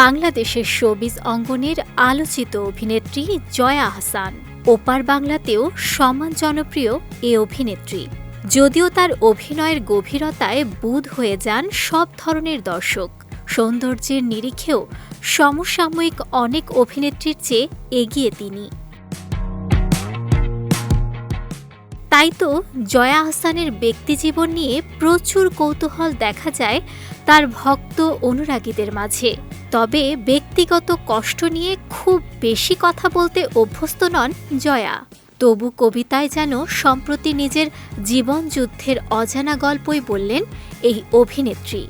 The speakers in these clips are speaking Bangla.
বাংলাদেশের শোবিজ অঙ্গনের আলোচিত অভিনেত্রী জয়া আহসান ওপার বাংলাতেও সমান জনপ্রিয় এ অভিনেত্রী। যদিও তার অভিনয়ের গভীরতায় বুধ হয়ে যান সব ধরনের দর্শক। সৌন্দর্যের নিরিখেও সমসাময়িক অনেক অভিনেত্রীর চেয়ে এগিয়ে তিনি। তাই তো জয়া আহসানের ব্যক্তিজীবন নিয়ে প্রচুর কৌতূহল দেখা যায় তার ভক্ত অনুরাগীদের মাঝে। তবে ব্যক্তিগত কষ্ট নিয়ে খুব বেশি কথা বলতে অভ্যস্ত নন জয়া। তবু কবিতায় যেন সম্প্রতি নিজের জীবন যুদ্ধের অজানা গল্পই বললেন এই অভিনেত্রী।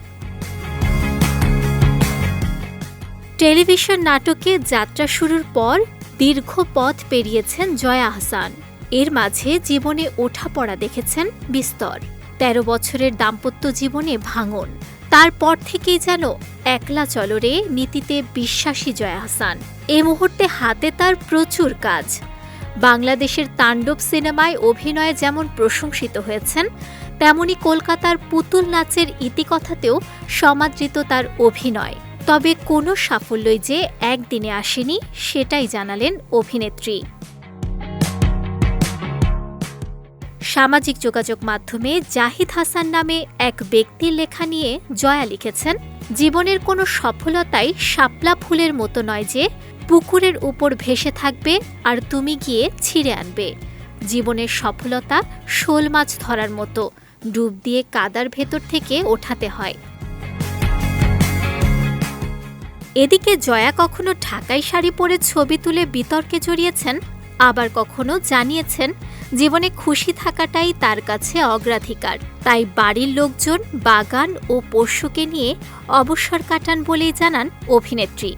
টেলিভিশন নাটকে যাত্রা শুরুর পর দীর্ঘ পথ পেরিয়েছেন জয়া আহসান। এর মাঝে জীবনে ওঠাপড়া দেখেছেন বিস্তর। তেরো বছরের দাম্পত্য জীবনে ভাঙন। তারপর থেকেই যেন একলা চলরে নীতিতে বিশ্বাসী জয়া হাসান। এ মুহূর্তে হাতে তার প্রচুর কাজ। বাংলাদেশের তাণ্ডব সিনেমায় অভিনয়ে যেমন প্রশংসিত হয়েছেন, তেমনি কলকাতার পুতুল নাচের ইতিকথাতেও সমাদৃত তার অভিনয়। তবে কোনো সাফল্যই যে একদিনে আসেনি, সেটাই জানালেন অভিনেত্রী। সামাজিক যোগাযোগ মাধ্যমে জাহিদ হাসান নামে এক ব্যক্তির লেখা নিয়ে জয়া লিখেছেন, জীবনের কোনো সফলতাই শাপলা ফুলের মতো নয় যে, পুকুরের উপর ভেসে থাকবে আর তুমি গিয়ে ছিঁড়ে আনবে। জীবনের সফলতা শোল মাছ ধরার মতো, ডুব দিয়ে কাদার ভেতর থেকে ওঠাতে হয়। এদিকে জয়া কখনো ঢাকাই শাড়ি পরে ছবি তুলে বিতর্কে জড়িয়েছেন আবার কখনো জানিয়েছেন, জীবনে খুশি থাকাটাই তার কাছে অগ্রাধিকার। তাই বাড়ির লোকজন, বাগান ও পশুকে নিয়ে অবসর কাটান বলেই জানান অভিনেত্রী।